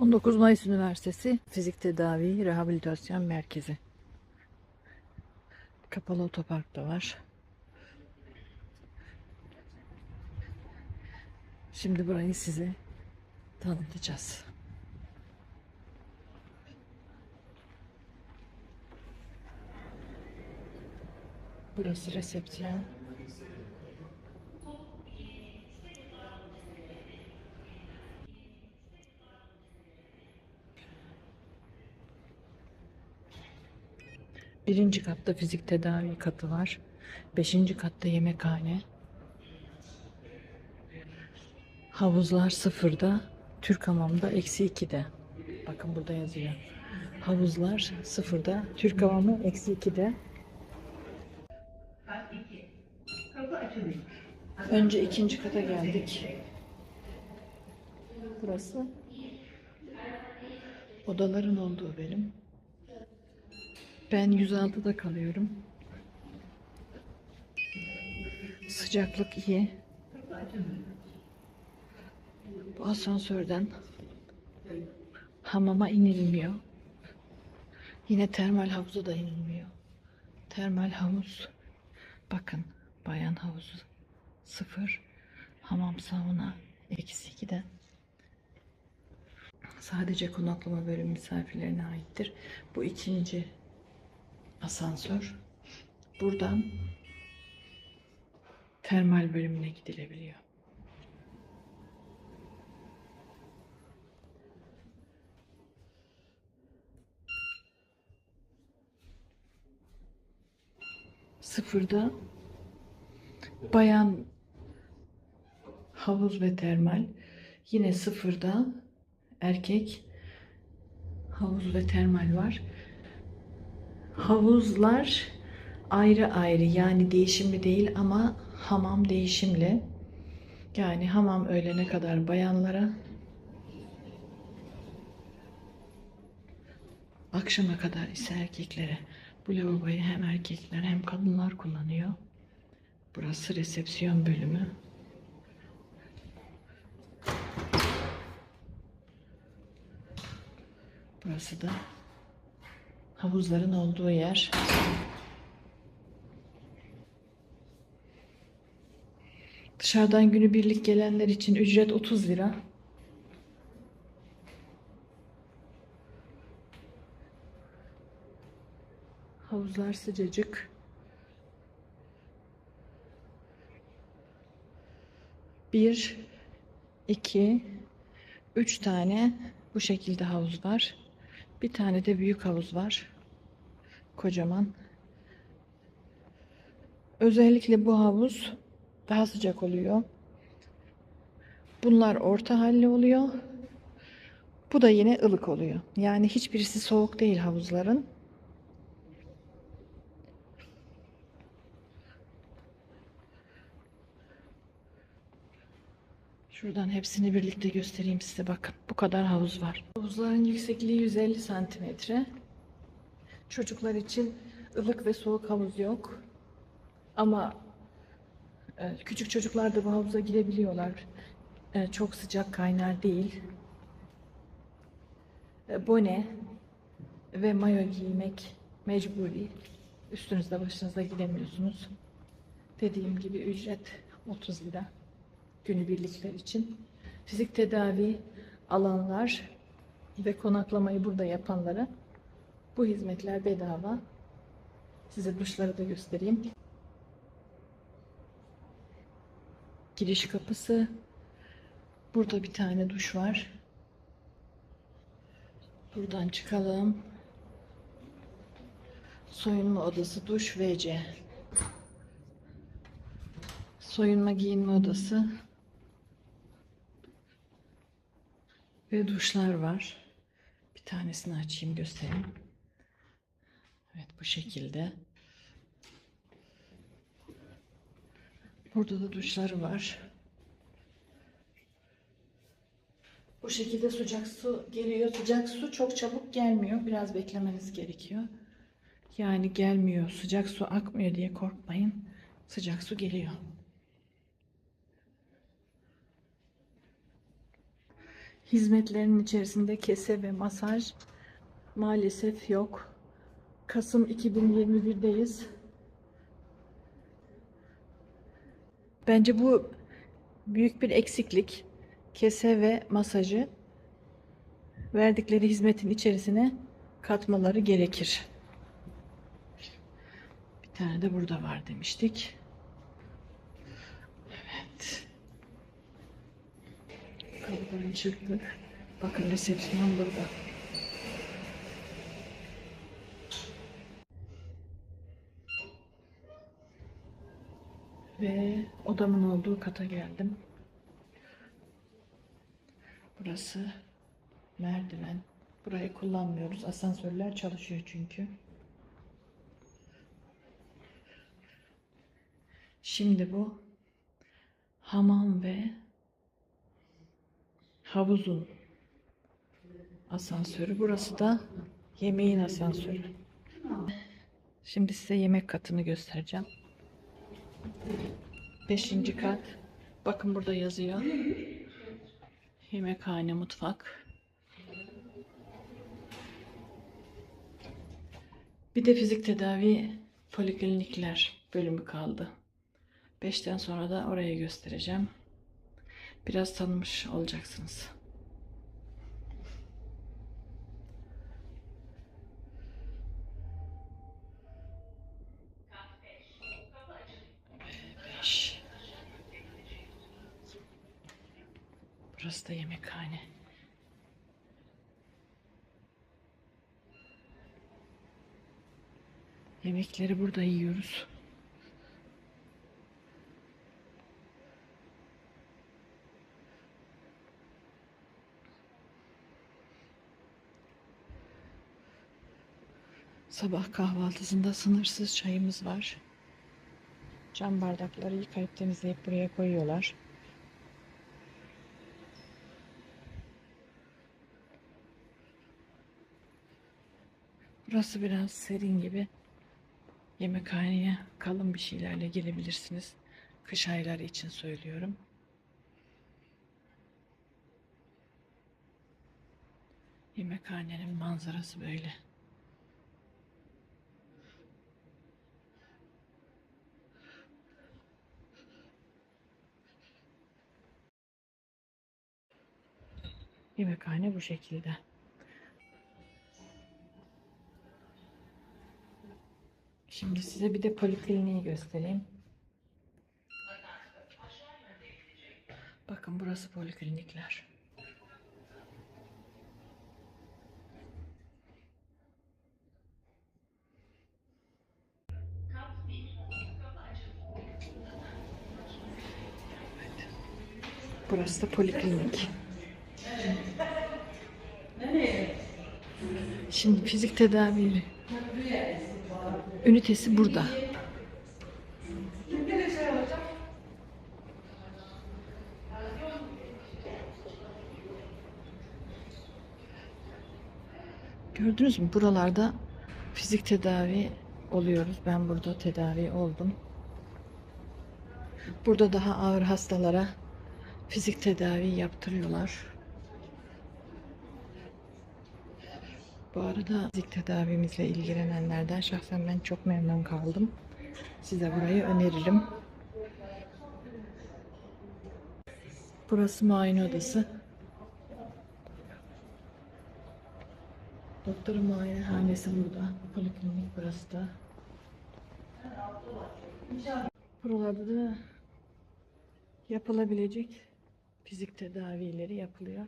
19 Mayıs Üniversitesi Fizik Tedavi Rehabilitasyon Merkezi. Kapalı otopark da var. Şimdi burayı size tanıtacağız. Burası resepsiyon. Birinci katta fizik tedavi katı var. Beşinci katta yemekhane. Havuzlar sıfırda. Türk hamamda eksi ikide. Bakın burada yazıyor. Havuzlar sıfırda. Türk hamamı eksi ikide. Önce ikinci kata geldik. Burası odaların olduğu bölüm. Ben 106'da kalıyorum. Sıcaklık iyi. Bu asansörden hamama inilmiyor. Yine termal havuza da inilmiyor. Termal havuz. Bakın bayan havuzu sıfır. Hamam sauna eksi 2'de. Sadece konaklama bölümü misafirlerine aittir. Bu ikinci asansör. Buradan termal bölümüne gidilebiliyor. Sıfırda bayan havuz ve termal. Yine sıfırda erkek havuz ve termal var. Havuzlar ayrı ayrı yani değişimli değil ama hamam değişimli. Yani hamam öğlene kadar bayanlara akşama kadar ise erkeklere. Bu lavaboyu hem erkekler hem kadınlar kullanıyor. Burası resepsiyon bölümü. Burası da havuzların olduğu yer. Dışarıdan günübirlik gelenler için ücret 30 lira. Havuzlar sıcacık. Bir, iki, üç tane bu şekilde havuz var. Bir tane de büyük havuz var. Kocaman. Özellikle bu havuz daha sıcak oluyor. Bunlar orta halli oluyor. Bu da yine ılık oluyor. Yani hiçbirisi soğuk değil havuzların. Şuradan hepsini birlikte göstereyim size bakın. Bu kadar havuz var. Havuzların yüksekliği 150 santimetre. Çocuklar için ılık ve soğuk havuz yok. Ama e, küçük çocuklar da bu havuza girebiliyorlar. E, Çok sıcak kaynar değil. E, Bone ve mayo giymek mecburi. Üstünüzde başınızda gidemiyorsunuz. Dediğim gibi ücret 30 lira günübirlikler için. Fizik tedavi alanlar ve konaklamayı burada yapanlara bu hizmetler bedava. Size duşları da göstereyim. Giriş kapısı. Burada bir tane duş var. Buradan çıkalım. Soyunma odası, duş, WC. Soyunma giyinme odası. Ve duşlar var. Bir tanesini açayım göstereyim. Evet bu şekilde. Burada da duşları var. Bu şekilde sıcak su geliyor. Sıcak su çok çabuk gelmiyor. Biraz beklemeniz gerekiyor. Yani gelmiyor, sıcak su akmıyor diye korkmayın. Sıcak su geliyor. hizmetlerinin içerisinde kese ve masaj maalesef yok. Kasım 2021'deyiz. Bence bu büyük bir eksiklik. Kese ve masajı verdikleri hizmetin içerisine katmaları gerekir. Bir tane de burada var demiştik. Evet. Kapıdan çıktık. Bakın resepsiyon burada. Ve odamın olduğu kata geldim. Burası merdiven. Burayı kullanmıyoruz. Asansörler çalışıyor çünkü. Şimdi bu hamam ve havuzun asansörü. Burası da yemeğin asansörü. Şimdi size yemek katını göstereceğim. Beşinci kat. Bakın burada yazıyor. Yemekhane, mutfak. Bir de fizik tedavi poliklinikler bölümü kaldı. Beşten sonra da orayı göstereceğim. Biraz tanımış olacaksınız. Beş. Burası da yemekhane. Yemekleri burada yiyoruz. Sabah kahvaltısında sınırsız çayımız var. Cam bardakları yıkayıp temizleyip buraya koyuyorlar. Burası biraz serin gibi. Yemekhaneye kalın bir şeylerle gelebilirsiniz. Kış ayları için söylüyorum. Yemekhanenin manzarası böyle. Yemekhane bu şekilde. Şimdi size bir de polikliniği göstereyim. Bakın burası poliklinikler. Burası da poliklinik. Şimdi fizik tedavi ünitesi burada. Gördünüz mü? Buralarda fizik tedavi oluyoruz. Ben burada tedavi oldum. Burada daha ağır hastalara fizik tedavi yaptırıyorlar. Bu arada fizik tedavimizle ilgilenenlerden şahsen ben çok memnun kaldım. Size burayı öneririm. Burası muayene odası. Doktorun muayenehanesi burada. Poliklinik burası da. Buralarda da yapılabilecek fizik tedavileri yapılıyor.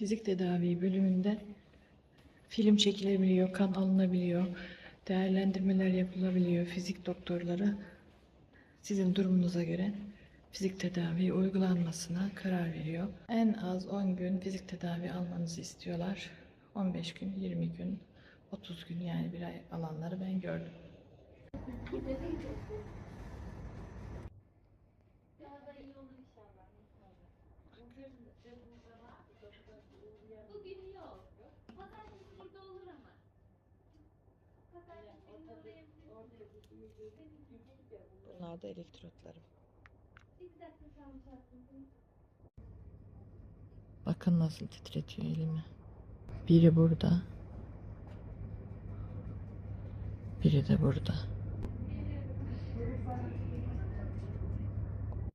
Fizik tedavi bölümünde film çekilebiliyor, kan alınabiliyor, değerlendirmeler yapılabiliyor. Fizik doktorları sizin durumunuza göre fizik tedavi uygulanmasına karar veriyor. En az 10 gün fizik tedavi almanızı istiyorlar. 15 gün, 20 gün, 30 gün yani bir ay alanları ben gördüm. Bunlar elektrotlarım. Bakın nasıl titretiyor elimi. Biri burada. Biri de burada.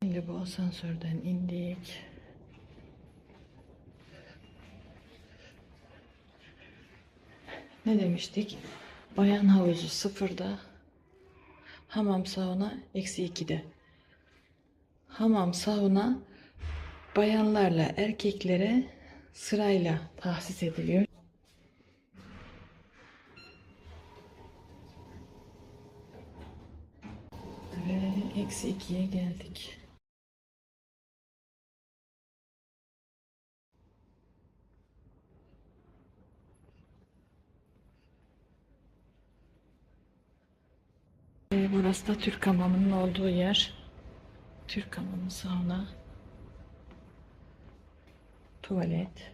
Şimdi bu asansörden indik. Ne demiştik? Bayan havuzu sıfırda. Hamam sauna eksi ikide. Hamam sauna bayanlarla erkeklere sırayla tahsis ediliyor. Eksi ikiye geldik. Ve burası da Türk hamamının olduğu yer. Türk hamamı sauna. Tuvalet.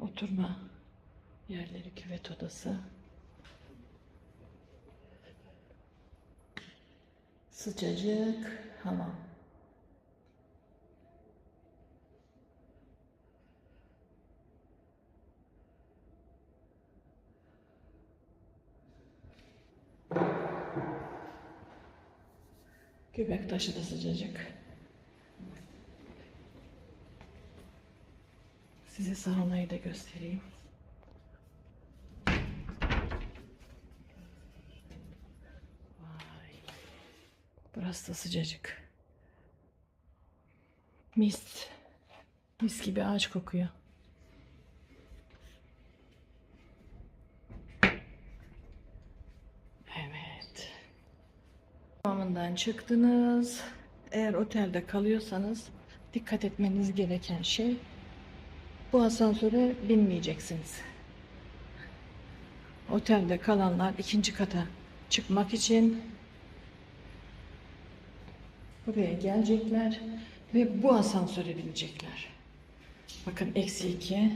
Oturma yerleri küvet odası. Sıcacık hamam. Göbek taşı da sıcacık. Size saunayı da göstereyim. Vay. Burası da sıcacık. Mis. Mis gibi ağaç kokuyor. Evet. Hamamından çıktınız. Eğer otelde kalıyorsanız dikkat etmeniz gereken şey bu asansöre binmeyeceksiniz. Otelde kalanlar ikinci kata çıkmak için buraya gelecekler ve bu asansöre binecekler. Bakın eksi iki.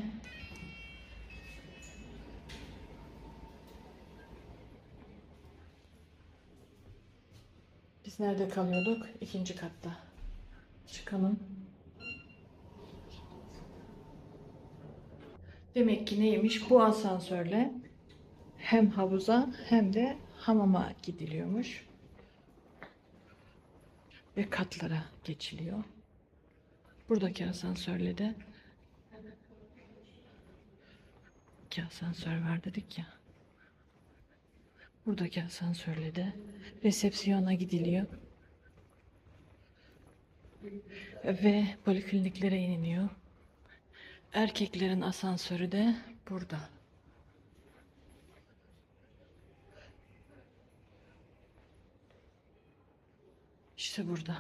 Biz nerede kalıyorduk? İkinci katta. Çıkalım. Demek ki neymiş? Bu asansörle hem havuza hem de hamama gidiliyormuş. Ve katlara geçiliyor. Buradaki asansörle de iki asansör var dedik ya. Buradaki asansörle de resepsiyona gidiliyor. Ve polikliniklere iniliyor. Erkeklerin asansörü de burada. İşte burada.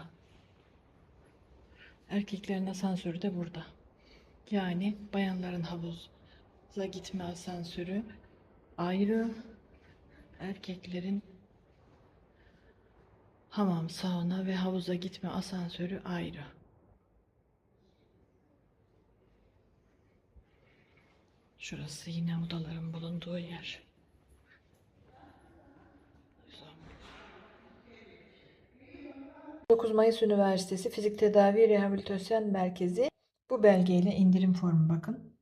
Erkeklerin asansörü de burada. Yani bayanların havuza gitme asansörü ayrı. Erkeklerin hamam, sauna ve havuza gitme asansörü ayrı. Şurası yine odaların bulunduğu yer. 9 Mayıs Üniversitesi Fizik Tedavi Rehabilitasyon Merkezi bu belgeyle indirim formu bakın.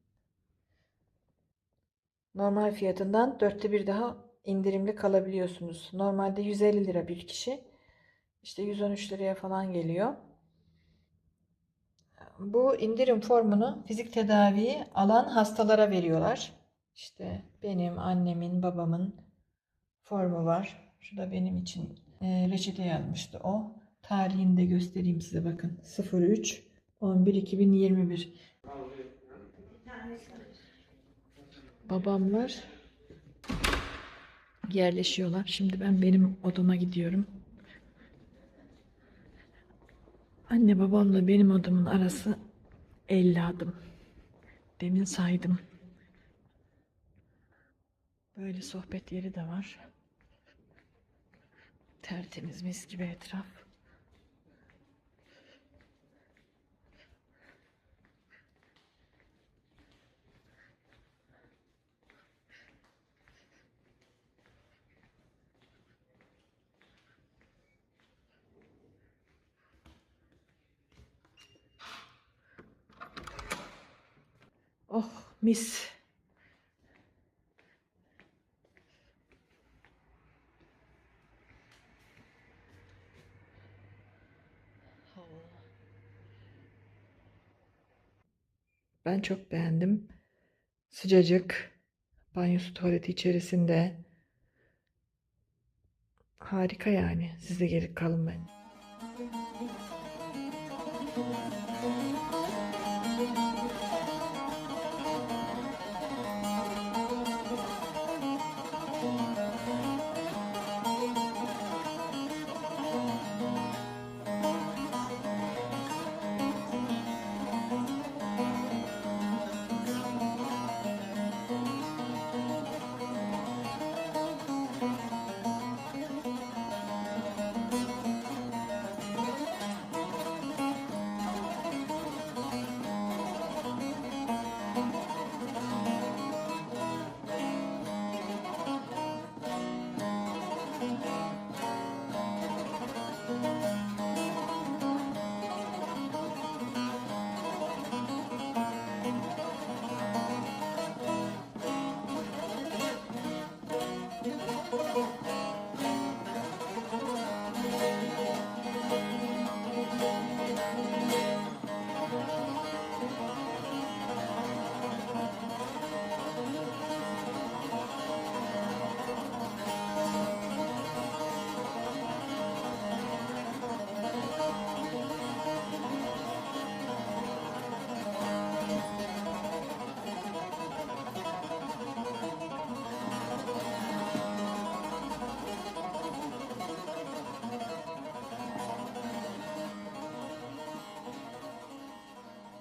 Normal fiyatından dörtte bir daha indirimli kalabiliyorsunuz. Normalde 150 lira bir kişi. İşte 113 liraya falan geliyor. Bu indirim formunu fizik tedaviyi alan hastalara veriyorlar. İşte benim, annemin, babamın formu var. Şurada benim için e, reçete yazmıştı o. Tarihini de göstereyim size bakın. 03 11 2021. Babamlar yerleşiyorlar. Şimdi ben benim odama gidiyorum. Anne babamla benim odamın arası 50 adım. Demin saydım. Böyle sohbet yeri de var. Tertemiz mis gibi etraf. Oh mis. Ben çok beğendim. Sıcacık. Banyosu tuvaleti içerisinde. Harika yani. Siz de gelip kalın ben.